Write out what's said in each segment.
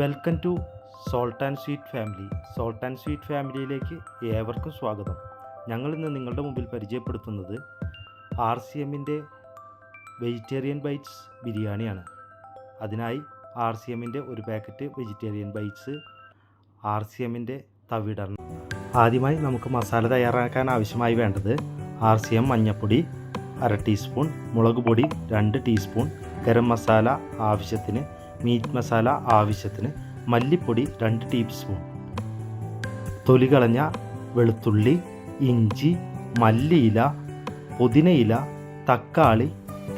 Welcome to salt and sweet family. Salt and sweet ഫാമിലിയിലേക്ക് ഏവർക്കും സ്വാഗതം. ഞങ്ങൾ ഇന്ന് നിങ്ങളുടെ മുമ്പിൽ പരിചയപ്പെടുത്തുന്നത് ആർ സി എമ്മിന്റെ വെജിറ്റേറിയൻ ബൈറ്റ്സ് ബിരിയാണിയാണ്. അതിനായി ആർ സി എമ്മിന്റെ ഒരു packet vegetarian bites R C എമ്മിന്റെ തവിടണം ആദ്യമായി നമുക്ക് മസാല തയ്യാറാക്കാൻ ആവശ്യമായി വേണ്ടത് ആർ സി എം മഞ്ഞൾപ്പൊടി അര ടീസ്പൂൺ മുളക് പൊടി രണ്ട് ടീസ്പൂൺ ഗരം മസാല ആവശ്യത്തിന് മീറ്റ് മസാല ആവശ്യത്തിന് മല്ലിപ്പൊടി രണ്ട് ടീസ്പൂൺ. തൊലി കളഞ്ഞ വെളുത്തുള്ളി ഇഞ്ചി മല്ലിയില പുതിനയില തക്കാളി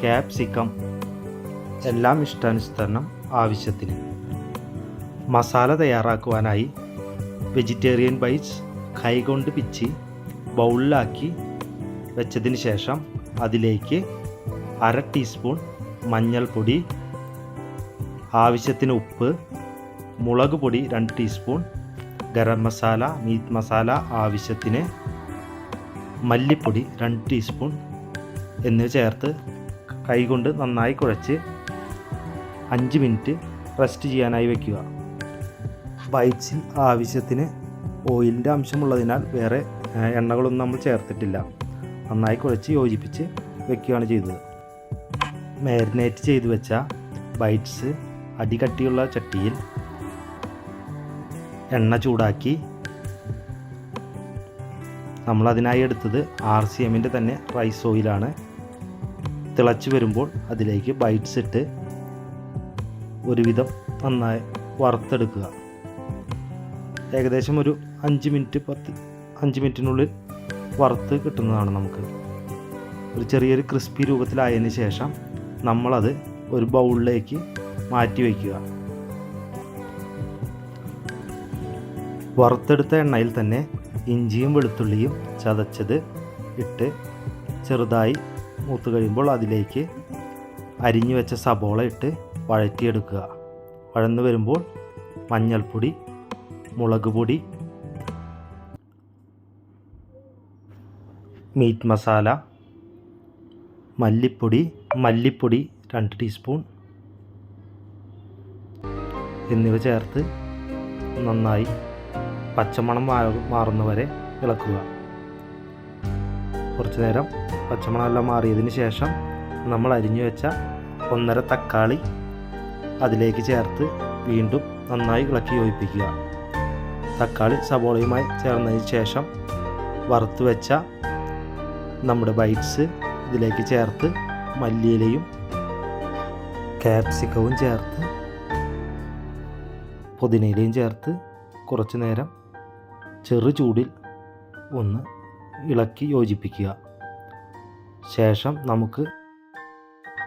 ക്യാപ്സിക്കം എല്ലാം ഇഷ്ടാനുസരണം ആവശ്യത്തിന്. മസാല തയ്യാറാക്കുവാനായി വെജിറ്റേറിയൻ ബൈറ്റ്സ് കൈകൊണ്ട് പിച്ചി ബൗളിലാക്കി വെച്ചതിന് ശേഷം അതിലേക്ക് അര ടീസ്പൂൺ മഞ്ഞൾപ്പൊടി ആവശ്യത്തിന് ഉപ്പ് മുളക് പൊടി രണ്ട് ടീസ്പൂൺ ഗരം മസാല മീറ്റ് മസാല ആവശ്യത്തിന് മല്ലിപ്പൊടി രണ്ട് ടീസ്പൂൺ എന്നിവ ചേർത്ത് കൈകൊണ്ട് നന്നായി കുഴച്ച് അഞ്ച് മിനിറ്റ് റെസ്റ്റ് ചെയ്യാനായി വയ്ക്കുക ബൈറ്റ്സിൽ ആവശ്യത്തിന് ഓയിലിന്റെ അംശമുള്ളതിനാൽ വേറെ എണ്ണകളൊന്നും നമ്മൾ ചേർത്തിട്ടില്ല. നന്നായി കുഴച്ച് യോജിപ്പിച്ച് വെക്കുകയാണ് ചെയ്തത്. മാരിനേറ്റ് ചെയ്ത് വെച്ച ബൈറ്റ്സ് അടികട്ടിയുള്ള ചട്ടിയിൽ എണ്ണ ചൂടാക്കി നമ്മൾ അതിനായി എടുത്തത് ആർ സി എമ്മിന്റെ തന്നെ റൈസ് ഓയിലാണ്. തിളച്ച് വരുമ്പോൾ അതിലേക്ക് ബൈറ്റ്സ് ഇട്ട് ഒരുവിധം നന്നായി വറുത്തെടുക്കുക. ഏകദേശം ഒരു അഞ്ച് മിനിറ്റ് പത്ത് അഞ്ച് മിനിറ്റിനുള്ളിൽ വറുത്ത് കിട്ടുന്നതാണ് നമുക്ക്. ഒരു ചെറിയൊരു ക്രിസ്പി രൂപത്തിലായതിനു ശേഷം നമ്മളത് ഒരു ബൗളിലേക്ക് മാറ്റി വയ്ക്കുക വറുത്തെടുത്ത എണ്ണയിൽ തന്നെ ഇഞ്ചിയും വെളുത്തുള്ളിയും ചതച്ചത് ഇട്ട് ചെറുതായി മൂത്ത് കഴിയുമ്പോൾ അതിലേക്ക് അരിഞ്ഞു വെച്ച സബോള ഇട്ട് വഴറ്റിയെടുക്കുക. വഴന്നു വരുമ്പോൾ മഞ്ഞൾപ്പൊടി മുളക് പൊടി മീറ്റ് മസാല മല്ലിപ്പൊടി മല്ലിപ്പൊടി രണ്ട് ടീസ്പൂൺ എന്നിവ ചേർത്ത് നന്നായി പച്ചമണം മാറുന്നവരെ ഇളക്കുക. കുറച്ചു നേരം പച്ചമണമെല്ലാം മാറിയതിന് ശേഷം നമ്മൾ അരിഞ്ഞു വെച്ച ഒന്നര തക്കാളി അതിലേക്ക് ചേർത്ത് വീണ്ടും നന്നായി ഇളക്കി യോജിപ്പിക്കുക. തക്കാളി സബോളയുമായി ചേർന്നതിന് ശേഷം വറുത്ത് വെച്ച നമ്മുടെ ബൈറ്റ്സ് ഇതിലേക്ക് ചേർത്ത് മല്ലിയിലയും ക്യാപ്സിക്കവും ചേർത്ത് പുതിനയിലയും ചേർത്ത് കുറച്ച് നേരം ചെറു ചൂടിൽ ഒന്ന് ഇളക്കി യോജിപ്പിക്കുക. ശേഷം നമുക്ക്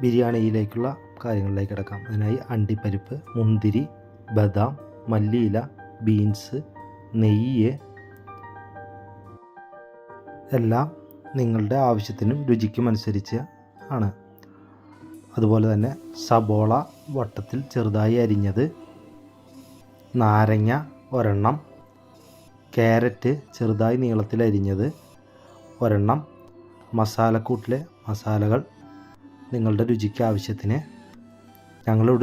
ബിരിയാണിയിലേക്കുള്ള കാര്യങ്ങളിലേക്ക് കിടക്കാം. അതിനായി അണ്ടിപ്പരിപ്പ് മുന്തിരി ബദാം മല്ലിയില ബീൻസ് നെയ്യ് എല്ലാം നിങ്ങളുടെ ആവശ്യത്തിനും രുചിക്കും അനുസരിച്ച് ആണ്. അതുപോലെ തന്നെ സബോള വട്ടത്തിൽ ചെറുതായി അരിഞ്ഞത് നാരങ്ങ ഒരെണ്ണം. ക്യാരറ്റ് ചെറുതായി നീളത്തിൽ അരിഞ്ഞത് ഒരെണ്ണം. മസാലക്കൂട്ടിലെ മസാലകൾ നിങ്ങളുടെ രുചിക്ക് ആവശ്യത്തിന്.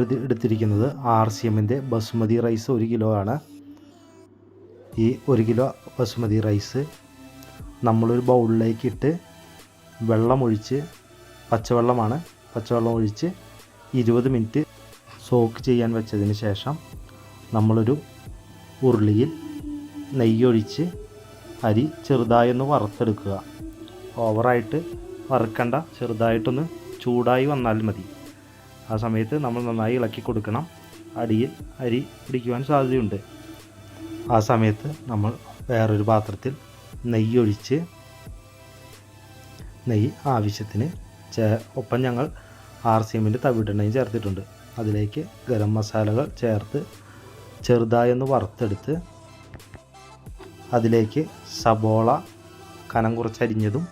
ഇത് എടുത്തിരിക്കുന്നത് ആർ സി എമ്മിന്റെ ബസുമതി റൈസ് ഒരു കിലോ ആണ്. ഈ ഒരു കിലോ ബസുമതി റൈസ് നമ്മളൊരു ബൗളിലേക്ക് ഇട്ട് വെള്ളമൊഴിച്ച് പച്ചവെള്ളമാണ്. പച്ചവെള്ളം ഒഴിച്ച് ഇരുപത് മിനിറ്റ് സോക്ക് ചെയ്യാൻ വെച്ചതിന് ശേഷം നമ്മളൊരു ഉരുളിയിൽ നെയ്യൊഴിച്ച് അരി ചെറുതായൊന്ന് വറുത്തെടുക്കുക. ഓവറായിട്ട് വറുക്കണ്ട ചെറുതായിട്ടൊന്ന് ചൂടായി വന്നാൽ മതി. ആ സമയത്ത് നമ്മൾ നന്നായി ഇളക്കി കൊടുക്കണം. അടിയിൽ അരി പിടിക്കുവാൻ സാധ്യതയുണ്ട്. ആ സമയത്ത് നമ്മൾ വേറൊരു പാത്രത്തിൽ നെയ്യൊഴിച്ച് നെയ്യ് ആവശ്യത്തിന് ചേ ഒപ്പം ഞങ്ങൾ ആർ സി എമ്മിന്റെ തവിടെണ്ണയും ചേർത്തിട്ടുണ്ട്. അതിലേക്ക് ഗരം മസാലകൾ ചേർത്ത് ചെറുതായി ഒന്ന് വറുത്തെടുത്ത് അതിലേക്ക് സബോള കനം കുറച്ചരിഞ്ഞതും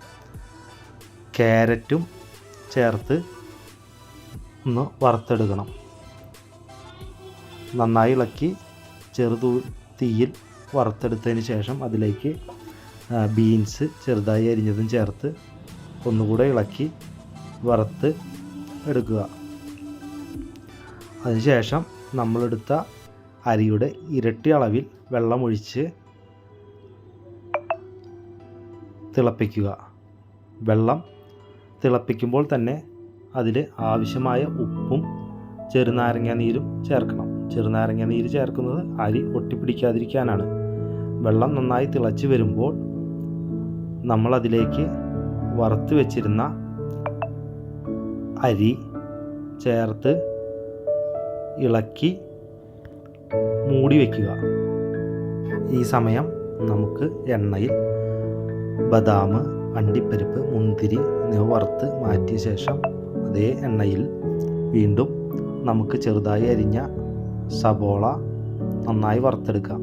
ക്യാരറ്റും ചേർത്ത് ഒന്ന് വറുത്തെടുക്കണം. നന്നായി ഇളക്കി ചെറുതു തീയിൽ വറുത്തെടുത്തതിന് ശേഷം അതിലേക്ക് ബീൻസ് ചെറുതായി അരിഞ്ഞതും ചേർത്ത് ഒന്നുകൂടെ ഇളക്കി വറുത്ത് എടുക്കുക. അതിനുശേഷം നമ്മളെടുത്ത അരിയുടെ ഇരട്ടി അളവിൽ വെള്ളമൊഴിച്ച് തിളപ്പിക്കുക. വെള്ളം തിളപ്പിക്കുമ്പോൾ തന്നെ അതിൽ ആവശ്യമായ ഉപ്പും ചെറുനാരങ്ങ നീരും ചേർക്കണം. ചെറുനാരങ്ങ നീര് ചേർക്കുന്നത് അരി ഒട്ടിപ്പിടിക്കാതിരിക്കാനാണ്. വെള്ളം നന്നായി തിളച്ച് വരുമ്പോൾ നമ്മളതിലേക്ക് വറുത്ത് വെച്ചിരുന്ന അരി ചേർത്ത് ഇളക്കി മൂടി വയ്ക്കുക ഈ സമയം നമുക്ക് എണ്ണയിൽ ബദാം അണ്ടിപ്പരിപ്പ് മുന്തിരി എന്നിവ വറുത്ത് മാറ്റിയ ശേഷം അതേ എണ്ണയിൽ വീണ്ടും നമുക്ക് ചെറുതായി അരിഞ്ഞ സബോള നന്നായി വറുത്തെടുക്കാം.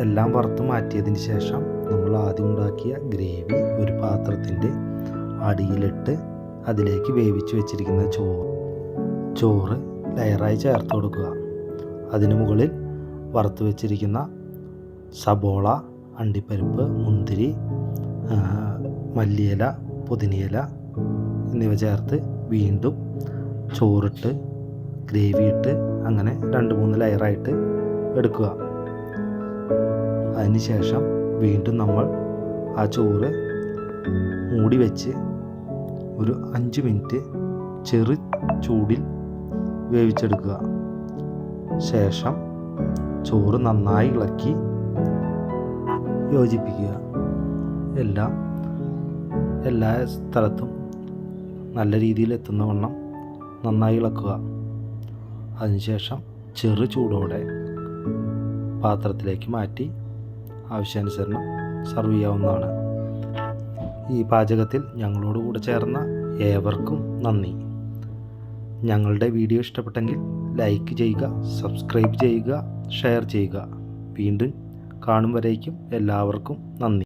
എല്ലാം വറുത്ത് മാറ്റിയതിന് ശേഷം നമ്മൾ ആദ്യം ഉണ്ടാക്കിയ ഗ്രേവി ഒരു പാത്രത്തിന്റെ അടിയിലിട്ട് അതിലേക്ക് വേവിച്ച് വെച്ചിരിക്കുന്ന ചോറ് ചോറ് ലെയറായി ചേർത്ത് കൊടുക്കുക. അതിന് മുകളിൽ വറുത്ത് വെച്ചിരിക്കുന്ന സബോള അണ്ടിപ്പരിപ്പ് മുന്തിരി മല്ലിയില പുതിനയില എന്നിവ ചേർത്ത് വീണ്ടും ചോറിട്ട് ഗ്രേവി ഇട്ട് അങ്ങനെ രണ്ട് മൂന്ന് ലെയറായിട്ട് എടുക്കുക. അതിനുശേഷം വീണ്ടും നമ്മൾ ആ ചോറ് മൂടി വെച്ച് ഒരു അഞ്ച് മിനിറ്റ് ചെറു ചൂടിൽ വേവിച്ചെടുക്കുക. ശേഷം ചോറ് നന്നായി ഇളക്കി യോജിപ്പിക്കുക. എല്ലാം എല്ലാ സ്ഥലത്തും നല്ല രീതിയിൽ എത്തുന്ന വണ്ണം നന്നായി ഇളക്കുക. അതിനുശേഷം ചെറു ചൂടോടെ പാത്രത്തിലേക്ക് മാറ്റി ആവശ്യാനുസരണം സർവ് ചെയ്യാവുന്നതാണ്. ഈ പാചകത്തിൽ ഞങ്ങളോട് കൂടെ ചേർന്ന ഏവർക്കും നന്ദി. ഞങ്ങളുടെ വീഡിയോ ഇഷ്ടപ്പെട്ടെങ്കിൽ ലൈക്ക് ചെയ്യുക സബ്സ്ക്രൈബ് ചെയ്യുക ഷെയർ ചെയ്യുക. വീണ്ടും കാണും എല്ലാവർക്കും നന്ദി.